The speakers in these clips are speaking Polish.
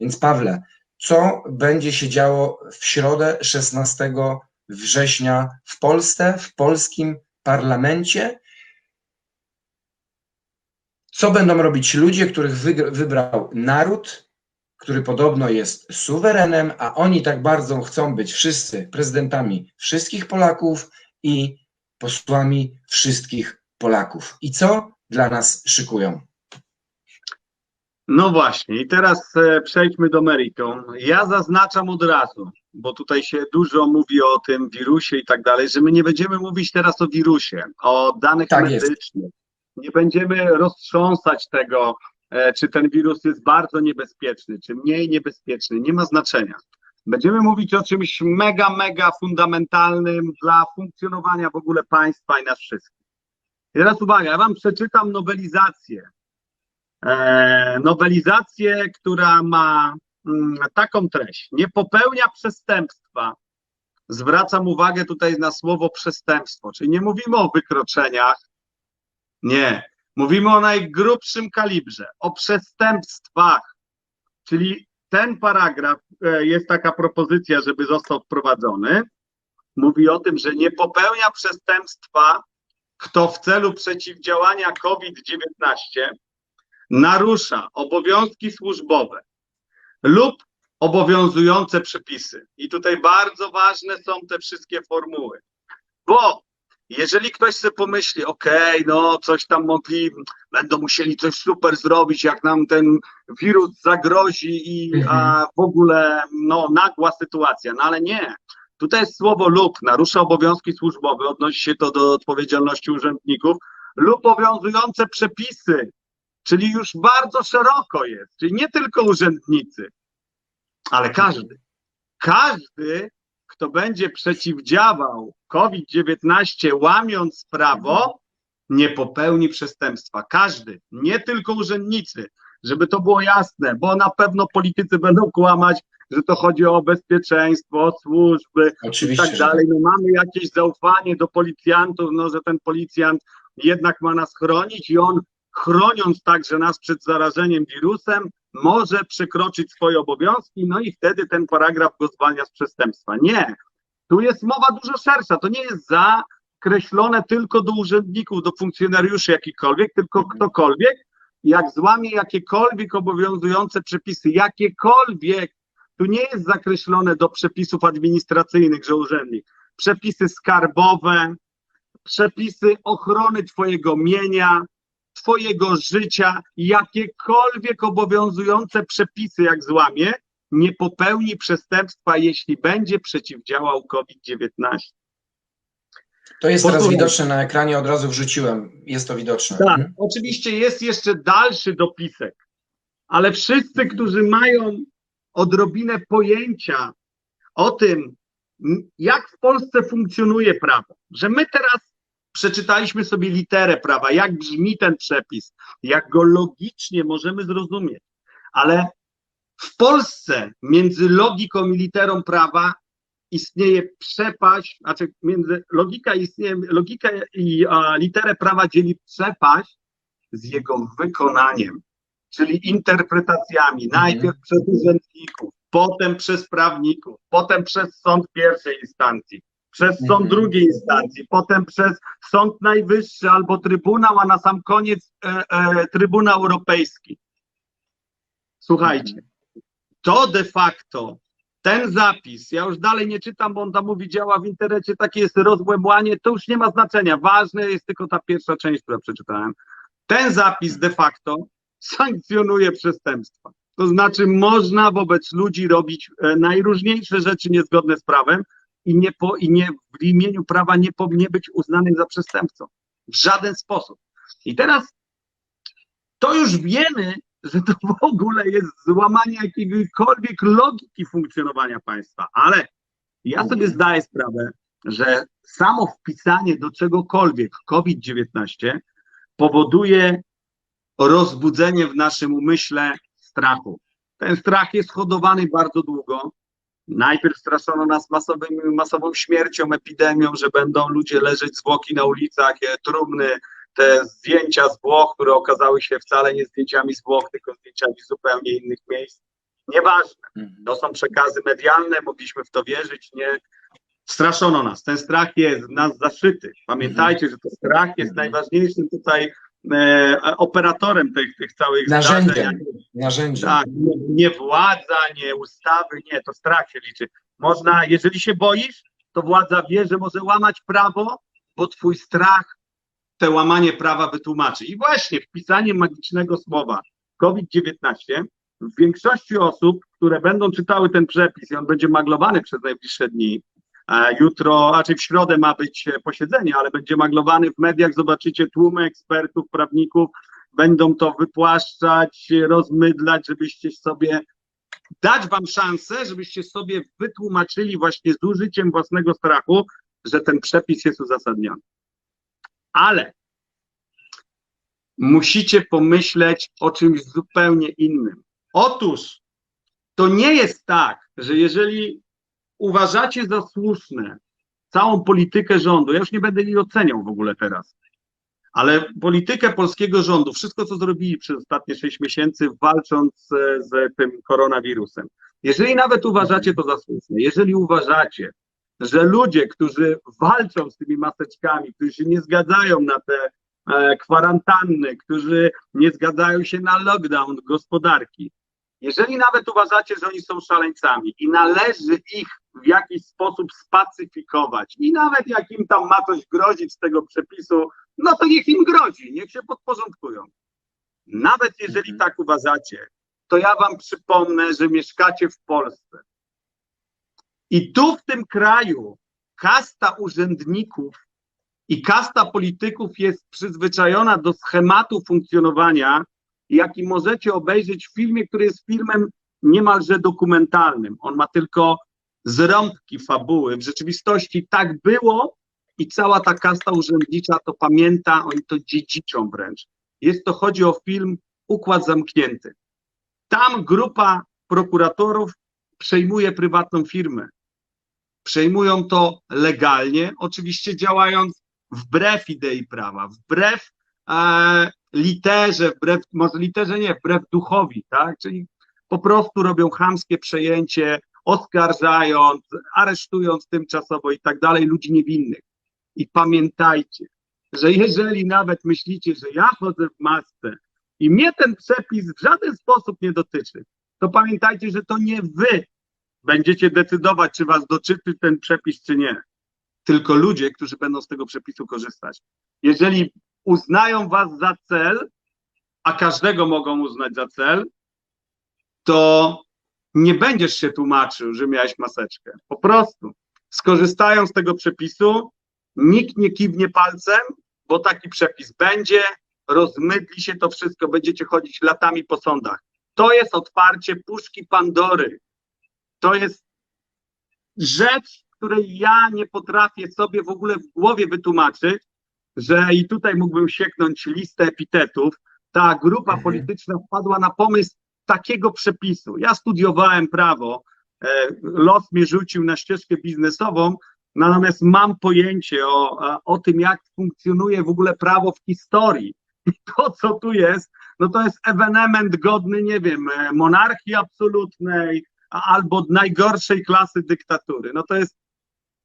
Więc Pawle, co będzie się działo w środę 16 września w Polsce, w polskim parlamencie? Co będą robić ludzie, których wybrał naród, który podobno jest suwerenem, a oni tak bardzo chcą być wszyscy prezydentami wszystkich Polaków i posłami wszystkich Polaków. I co dla nas szykują? No właśnie, i teraz e, przejdźmy do meritum. Ja zaznaczam od razu, bo tutaj się dużo mówi o tym wirusie i tak dalej, że my nie będziemy mówić teraz o wirusie, o danych Tak jest. medycznych. Nie będziemy roztrząsać tego, e, czy ten wirus jest bardzo niebezpieczny, czy mniej niebezpieczny. Nie ma znaczenia. Będziemy mówić o czymś mega, mega fundamentalnym dla funkcjonowania w ogóle państwa i nas wszystkich. I teraz uwaga, ja wam przeczytam nowelizację nowelizację, która ma mm, taką treść. Nie popełnia przestępstwa. Zwracam uwagę tutaj na słowo przestępstwo, czyli nie mówimy o wykroczeniach. Nie. Mówimy o najgrubszym kalibrze, o przestępstwach. Czyli ten paragraf, e, jest taka propozycja, żeby został wprowadzony. Mówi o tym, że nie popełnia przestępstwa, kto w celu przeciwdziałania COVID-19 narusza obowiązki służbowe lub obowiązujące przepisy. I tutaj bardzo ważne są te wszystkie formuły, bo jeżeli ktoś sobie pomyśli, okej, no coś tam mogli, będą musieli coś super zrobić, jak nam ten wirus zagrozi i Mhm. a w ogóle no nagła sytuacja, no ale nie. Tutaj jest słowo lub, narusza obowiązki służbowe, odnosi się to do odpowiedzialności urzędników lub obowiązujące przepisy, czyli już bardzo szeroko jest, czyli nie tylko urzędnicy, ale każdy. Każdy, kto będzie przeciwdziałał COVID-19 łamiąc prawo, nie popełni przestępstwa. Każdy, nie tylko urzędnicy, żeby to było jasne, bo na pewno politycy będą kłamać, że to chodzi o bezpieczeństwo, o służby, i Oczywiście. tak że dalej. No mamy jakieś zaufanie do policjantów, no że ten policjant jednak ma nas chronić i on chroniąc także nas przed zarażeniem wirusem, może przekroczyć swoje obowiązki, no i wtedy ten paragraf go zwalnia z przestępstwa. Nie. Tu jest mowa dużo szersza. To nie jest zakreślone tylko do urzędników, do funkcjonariuszy jakikolwiek, tylko Mhm. ktokolwiek, jak złamie jakiekolwiek obowiązujące przepisy, jakiekolwiek, tu nie jest zakreślone do przepisów administracyjnych, że urzędnik. Przepisy skarbowe, przepisy ochrony Twojego mienia, Twojego życia, jakiekolwiek obowiązujące przepisy, jak złamie, nie popełni przestępstwa, jeśli będzie przeciwdziałał COVID-19. To jest teraz widoczne na ekranie, od razu wrzuciłem. Jest to widoczne. Tak, Mhm. oczywiście jest jeszcze dalszy dopisek, ale wszyscy, którzy mają odrobinę pojęcia o tym, jak w Polsce funkcjonuje prawo, że my teraz przeczytaliśmy sobie literę prawa, jak brzmi ten przepis, jak go logicznie możemy zrozumieć, ale w Polsce między logiką i literą prawa istnieje przepaść, znaczy między logika istnieje, logika i a, literę prawa dzieli przepaść z jego wykonaniem, czyli interpretacjami, najpierw przez urzędników, potem przez prawników, potem przez sąd pierwszej instancji, przez sąd Mhm. drugiej instancji, potem przez sąd najwyższy albo trybunał, a na sam koniec e, e, Trybunał Europejski. Słuchajcie, to de facto ten zapis, ja już dalej nie czytam, bo on tam mówi, działa w internecie, takie jest rozłemłanie, to już nie ma znaczenia. Ważne jest tylko ta pierwsza część, którą przeczytałem. Ten zapis de facto sankcjonuje przestępstwa. To znaczy, można wobec ludzi robić e, najróżniejsze rzeczy niezgodne z prawem i, nie po, i nie w imieniu prawa nie powinien być uznanym za przestępcą. W żaden sposób. I teraz to już wiemy, że to w ogóle jest złamanie jakiejkolwiek logiki funkcjonowania państwa, ale ja sobie zdaję sprawę, że samo wpisanie do czegokolwiek COVID-19 powoduje rozbudzenie w naszym umyśle strachu. Ten strach jest hodowany bardzo długo. Najpierw straszono nas masowym, masową śmiercią, epidemią, że będą ludzie leżeć zwłoki na ulicach, e, trumny, te zdjęcia z Włoch, które okazały się wcale nie zdjęciami z Włoch, tylko zdjęciami zupełnie innych miejsc. Nieważne. Mhm. To są przekazy medialne, mogliśmy w to wierzyć, nie. Straszono nas. Ten strach jest w nas zaszyty. Pamiętajcie, że to strach jest Mhm. najważniejszym tutaj operatorem tych, tych całych Narzędziem. zdarzeń. Narzędzie. Tak, nie, nie władza, nie ustawy, nie, to strach się liczy. Można, jeżeli się boisz, to władza wie, że może łamać prawo, bo twój strach te łamanie prawa wytłumaczy. I właśnie wpisanie magicznego słowa COVID-19 w większości osób, które będą czytały ten przepis i on będzie maglowany przez najbliższe dni, e, jutro, raczej w środę ma być e, posiedzenie, ale będzie maglowany w mediach, zobaczycie tłumy ekspertów, prawników, będą to wypłaszczać, rozmydlać, żebyście sobie dać wam szansę, żebyście sobie wytłumaczyli właśnie z użyciem własnego strachu, że ten przepis jest uzasadniony. Ale musicie pomyśleć o czymś zupełnie innym. Otóż to nie jest tak, że jeżeli uważacie za słuszne całą politykę rządu, ja już nie będę jej oceniał w ogóle teraz, ale politykę polskiego rządu, wszystko co zrobili przez ostatnie sześć miesięcy, walcząc z, z tym koronawirusem, jeżeli nawet uważacie to za słuszne, jeżeli uważacie, że ludzie, którzy walczą z tymi maseczkami, którzy się nie zgadzają na te e, kwarantanny, którzy nie zgadzają się na lockdown gospodarki, jeżeli nawet uważacie, że oni są szaleńcami i należy ich w jakiś sposób spacyfikować i nawet jak im tam ma coś grozić z tego przepisu, no to niech im grozi, niech się podporządkują. Nawet jeżeli Mhm. tak uważacie, to ja wam przypomnę, że mieszkacie w Polsce. I tu w tym kraju kasta urzędników i kasta polityków jest przyzwyczajona do schematu funkcjonowania, jaki możecie obejrzeć w filmie, który jest filmem niemalże dokumentalnym. On ma tylko zrąbki fabuły. W rzeczywistości tak było i cała ta kasta urzędnicza to pamięta, oni to dziedziczą wręcz. Jest to, chodzi o film Układ Zamknięty. Tam grupa prokuratorów przejmuje prywatną firmę. Przejmują to legalnie, oczywiście działając wbrew idei prawa, wbrew e, literze, wbrew, może literze nie, wbrew duchowi, tak? Czyli po prostu robią chamskie przejęcie, oskarżając, aresztując tymczasowo i tak dalej ludzi niewinnych. I pamiętajcie, że jeżeli nawet myślicie, że ja chodzę w masce i mnie ten przepis w żaden sposób nie dotyczy, to pamiętajcie, że to nie wy będziecie decydować, czy was dotyczy ten przepis, czy nie. Tylko ludzie, którzy będą z tego przepisu korzystać. Jeżeli uznają was za cel, a każdego mogą uznać za cel, to nie będziesz się tłumaczył, że miałeś maseczkę. Po prostu skorzystają z tego przepisu, nikt nie kiwnie palcem, bo taki przepis będzie, rozmydli się to wszystko, będziecie chodzić latami po sądach. To jest otwarcie puszki Pandory. To jest rzecz, której ja nie potrafię sobie w ogóle w głowie wytłumaczyć, że i tutaj mógłbym sieknąć listę epitetów. Ta grupa Mhm. polityczna wpadła na pomysł takiego przepisu. Ja studiowałem prawo, e, los mnie rzucił na ścieżkę biznesową, natomiast mam pojęcie o, o tym, jak funkcjonuje w ogóle prawo w historii. I to, co tu jest, no to jest ewenement godny, nie wiem, e, monarchii absolutnej albo najgorszej klasy dyktatury. No to jest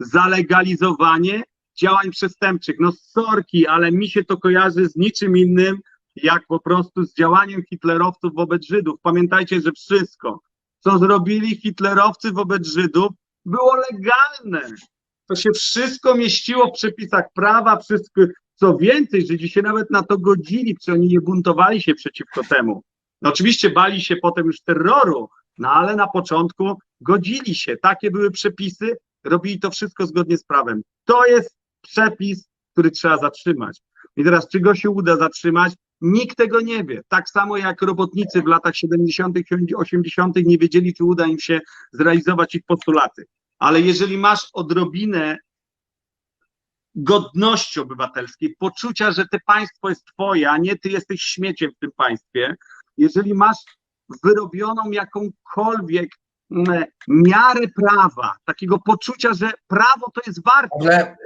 zalegalizowanie działań przestępczych. No sorki, ale mi się to kojarzy z niczym innym, jak po prostu z działaniem hitlerowców wobec Żydów. Pamiętajcie, że wszystko, co zrobili hitlerowcy wobec Żydów, było legalne. To się wszystko mieściło w przepisach prawa, wszystko, co więcej, Żydzi się nawet na to godzili, czy oni nie buntowali się przeciwko temu. No oczywiście bali się potem już terroru, no ale na początku godzili się. Takie były przepisy, robili to wszystko zgodnie z prawem. To jest przepis, który trzeba zatrzymać. I teraz, czy go się uda zatrzymać? Nikt tego nie wie. Tak samo jak robotnicy w latach 70., 80. nie wiedzieli, czy uda im się zrealizować ich postulaty. Ale jeżeli masz odrobinę godności obywatelskiej, poczucia, że to państwo jest twoje, a nie ty jesteś śmieciem w tym państwie, jeżeli masz wyrobioną jakąkolwiek mm, miarę prawa, takiego poczucia, że prawo to jest warte. Ale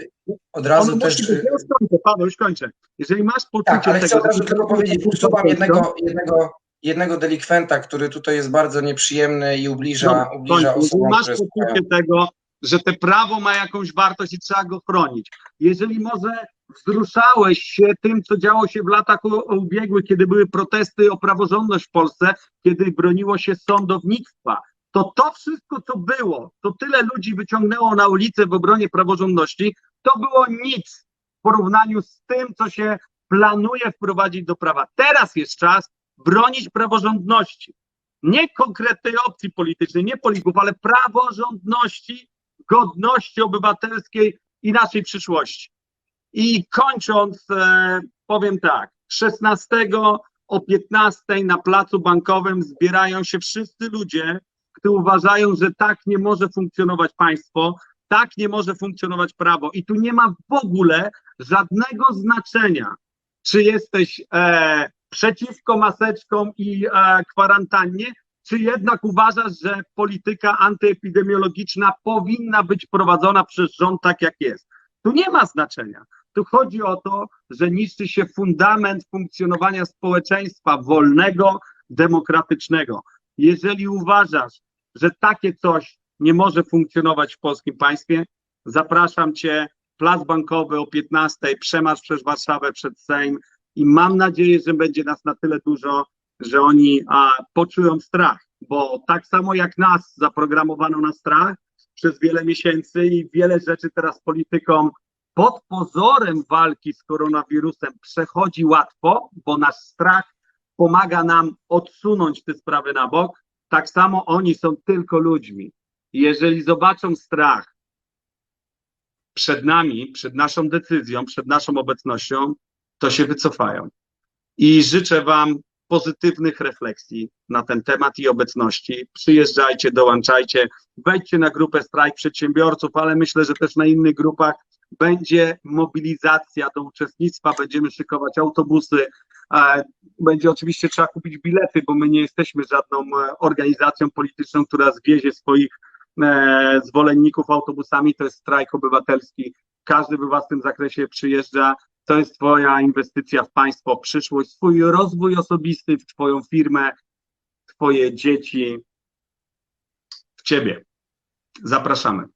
od razu On też. musi ja już kończę, Paweł, już kończę. Jeżeli masz poczucie Tak, ale chcę tego, od razu że tylko powiedzieć, usuwam jednego, jednego, jednego delikwenta, który tutaj jest bardzo nieprzyjemny i ubliża, Dobra, ubliża osobom, Masz poczucie tego, że te prawo ma jakąś wartość i trzeba go chronić. Jeżeli może wzruszałeś się tym, co działo się w latach ubiegłych, kiedy były protesty o praworządność w Polsce, kiedy broniło się sądownictwa, to to wszystko, co było, to tyle ludzi wyciągnęło na ulicę w obronie praworządności, to było nic w porównaniu z tym, co się planuje wprowadzić do prawa. Teraz jest czas bronić praworządności nie konkretnej opcji politycznej, nie polityków, ale praworządności, godności obywatelskiej i naszej przyszłości. I kończąc, e, powiem tak, 16 o 15 na placu bankowym zbierają się wszyscy ludzie, którzy uważają, że tak nie może funkcjonować państwo, tak nie może funkcjonować prawo. I tu nie ma w ogóle żadnego znaczenia, czy jesteś e, przeciwko maseczkom i e, kwarantannie, czy jednak uważasz, że polityka antyepidemiologiczna powinna być prowadzona przez rząd tak, jak jest? Tu nie ma znaczenia. Tu chodzi o to, że niszczy się fundament funkcjonowania społeczeństwa wolnego, demokratycznego. Jeżeli uważasz, że takie coś nie może funkcjonować w polskim państwie, zapraszam Cię, plac bankowy o 15, przemarsz przez Warszawę przed Sejm. I mam nadzieję, że będzie nas na tyle dużo, że oni a, poczują strach, bo tak samo jak nas zaprogramowano na strach przez wiele miesięcy i wiele rzeczy teraz politykom pod pozorem walki z koronawirusem przechodzi łatwo, bo nasz strach pomaga nam odsunąć te sprawy na bok, tak samo oni są tylko ludźmi. Jeżeli zobaczą strach przed nami, przed naszą decyzją, przed naszą obecnością, to się wycofają. I życzę Wam pozytywnych refleksji na ten temat i obecności. Przyjeżdżajcie, dołączajcie, wejdźcie na grupę Strajk Przedsiębiorców, ale myślę, że też na innych grupach będzie mobilizacja do uczestnictwa, będziemy szykować autobusy, e, będzie oczywiście trzeba kupić bilety, bo my nie jesteśmy żadną e, organizacją polityczną, która zwiezie swoich zwolenników autobusami, to jest strajk obywatelski. Każdy w tym zakresie przyjeżdża. To jest twoja inwestycja w państwo, przyszłość, swój rozwój osobisty, w twoją firmę, twoje dzieci, w ciebie. Zapraszamy.